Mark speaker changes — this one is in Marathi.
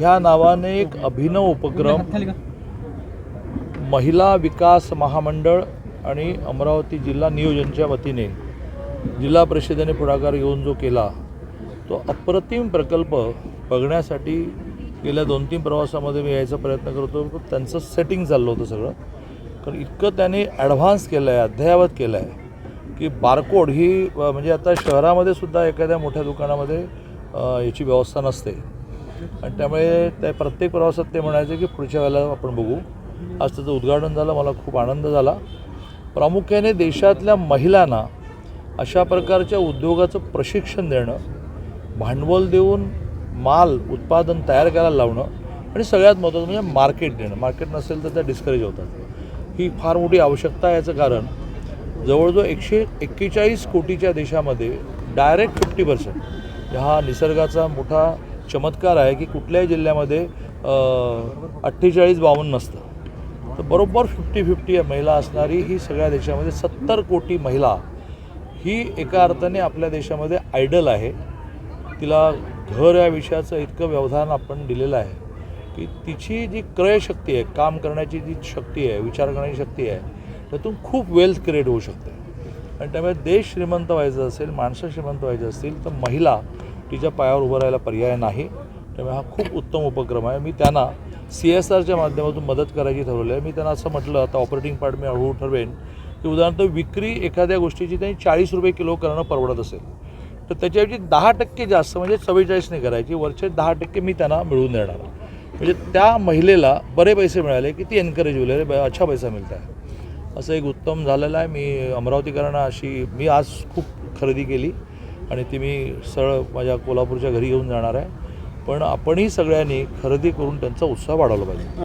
Speaker 1: ह्या नावाने एक अभिनव उपक्रम महिला विकास महामंडळ आणि अमरावती जिल्हा नियोजनच्या वतीने जिल्हा परिषदेने पुढाकार घेऊन जो केला तो अप्रतिम प्रकल्प बघण्यासाठी गेल्या दोन तीन प्रवासामध्ये मी यायचा प्रयत्न करतो. पण त्यांचं सेटिंग चाललं होतं सगळं. कारण इतकं त्याने ॲडव्हान्स केलं आहे अद्ययावत केलं आहे की बारकोड ही म्हणजे आता शहरामध्ये सुद्धा एखाद्या मोठ्या दुकानामध्ये याची व्यवस्था नसते. आणि त्यामुळे त्या प्रत्येक प्रवासात ते म्हणायचे की पुढच्या वेळेला आपण बघू. आज त्याचं उद्घाटन झालं मला खूप आनंद झाला. प्रामुख्याने देशातल्या महिलांना अशा प्रकारच्या उद्योगाचं प्रशिक्षण देणं भांडवल देऊन माल उत्पादन तयार करायला लावणं आणि सगळ्यात महत्त्वाचं म्हणजे मार्केट देणं. मार्केट नसेल तर त्या डिस्करेज होतात. ही फार मोठी आवश्यकता आहे याचं कारण जवळजवळ एकशे एक्केचाळीस कोटीच्या देशामध्ये डायरेक्ट फिफ्टी पर्सेंट हा निसर्गाचा मोठा चमत्कार आहे की कुठल्याही जिल्ह्यामध्ये अठ्ठेचाळीस बावन्न नसतं. तर बरोबर फिफ्टी फिफ्टी महिला असणारी ही सगळ्या देशामध्ये सत्तर कोटी महिला ही एका अर्थाने आपल्या देशामध्ये आयडल आहे. तिला घर या विषयाचं इतकं व्यवधान आपण दिलेलं आहे की तिची जी क्रयशक्ती आहे काम करण्याची जी शक्ती आहे विचार करण्याची शक्ती आहे त्यातून खूप वेल्थ क्रिएट होऊ शकते. आणि त्यामुळे देश श्रीमंत व्हायचं असेल माणसं श्रीमंत व्हायचं असतील तर महिला तिच्या पायावर उभं राहायला पर्याय नाही. त्यामुळे हा खूप उत्तम उपक्रम आहे. मी त्यांना सी एस आरच्या माध्यमातून मदत करायची ठरवलं आहे. मी त्यांना असं म्हटलं आता ऑपरेटिंग पार्ट मी हळूहळू ठरवेन की उदाहरणार्थ विक्री एखाद्या गोष्टीची त्यांनी चाळीस रुपये किलो करणं परवडत असेल तर त्याच्याऐवजी दहा टक्के जास्त म्हणजे चव्वेचाळीस नाही करायची. वरचे दहा टक्के मी त्यांना मिळवून देणार म्हणजे त्या महिलेला बरे पैसे मिळाले की ती एनकरेज होईल. अरे अच्छा पैसा मिळत आहे. असं एक उत्तम झालेलं आहे. मी अमरावतीकरांना अशी मी आज खूप खरेदी केली. आणि ती मी सरळ माझ्या कोल्हापूरच्या घरी घेऊन जाणार आहे. पण आपणही सगळ्यांनी खरेदी करून त्यांचा उत्साह वाढवला पाहिजे.